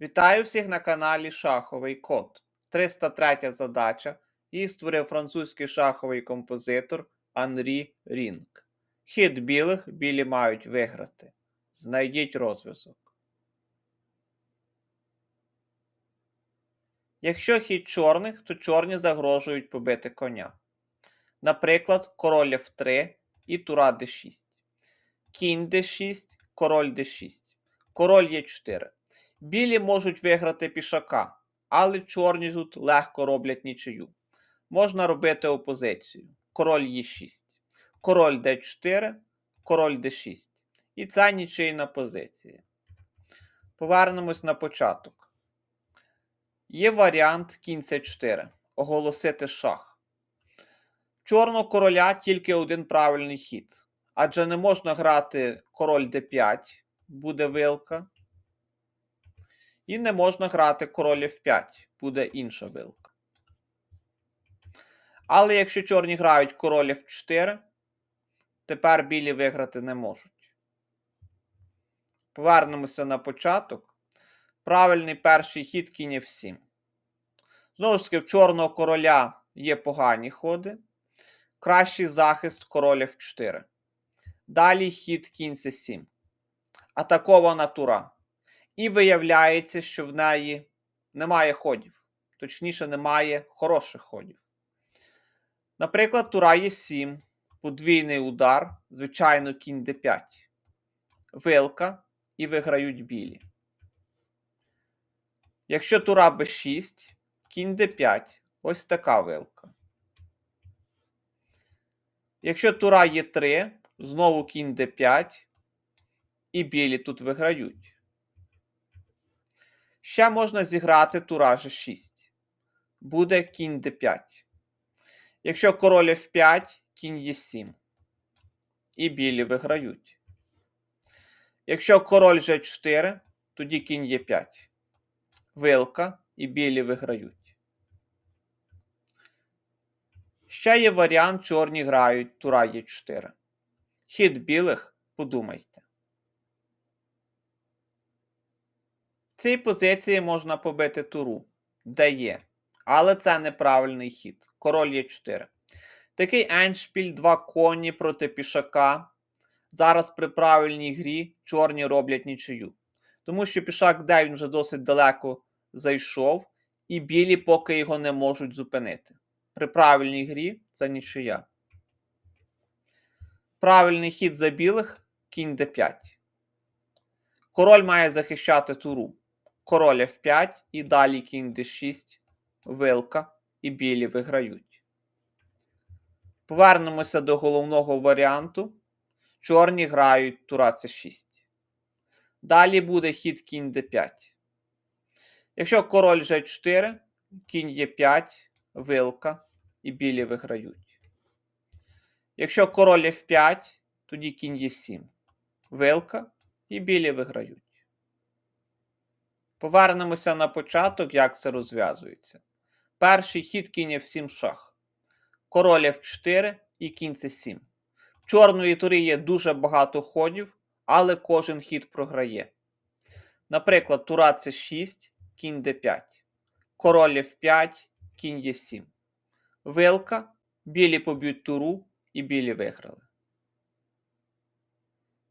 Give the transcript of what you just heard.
Вітаю всіх на каналі Шаховий Код. 303 задача. Її створив французький шаховий композитор Анрі Рінг. Хід білих білі мають виграти. Знайдіть розв'язок. Якщо хід чорних, то чорні загрожують побити коня. Наприклад, король F3 і тура d6. Кінь d6, король d6. Король Е4. Білі можуть виграти пішака, але чорні тут легко роблять нічию. Можна робити опозицію. Король Е6, король d4, король d6. І це нічийна позиція. Повернемось на початок. Є варіант кінь c4. Оголосити шах. В чорного короля тільки один правильний хід. Адже не можна грати король d5, буде вилка. І не можна грати король f5, буде інша вилка. Але якщо чорні грають король f4, тепер білі виграти не можуть. Повернемося на початок. Правильний перший хід кінь f7. Знову ж таки, в чорного короля є погані ходи. Кращий захист король f4. Далі хід кінь c7. Атакована тура. І виявляється, що в неї немає ходів. Точніше, немає хороших ходів. Наприклад, тура є 7, подвійний удар, звичайно, кінь d5. Вилка і виграють білі. Якщо тура b6, кінь d5, ось така вилка. Якщо тура є 3, знову кінь d5, і білі тут виграють. Ще можна зіграти тура G6. Буде кінь d5. Якщо король f5, кінь e7. І білі виграють. Якщо король G4, тоді кінь e5. Вилка і білі виграють. Ще є варіант, чорні грають тура e4. Хід білих подумайте. В цій позиції можна побити туру, де є. Але це неправильний хід. Король є 4. Такий еншпіль, два коні проти пішака. Зараз при правильній грі чорні роблять нічию. Тому що пішак де він вже досить далеко зайшов, і білі поки його не можуть зупинити. При правильній грі це нічия. Правильний хід за білих кінь d5. Король має захищати туру. Король f5 і далі кінь d6, вилка і білі виграють. Повернемося до головного варіанту. Чорні грають тура c6. Далі буде хід кінь d5. Якщо король g4, кінь e5, вилка і білі виграють. Якщо король f5, тоді кінь e7, вилка і білі виграють. Повернемося на початок, як це розв'язується. Перший хід кінь f7 шах. Король f4 і кінь c7. В чорної турі є дуже багато ходів, але кожен хід програє. Наприклад, тура c6, кінь d5. Король f5, кінь e7. Вилка, білі поб'ють туру і білі виграли.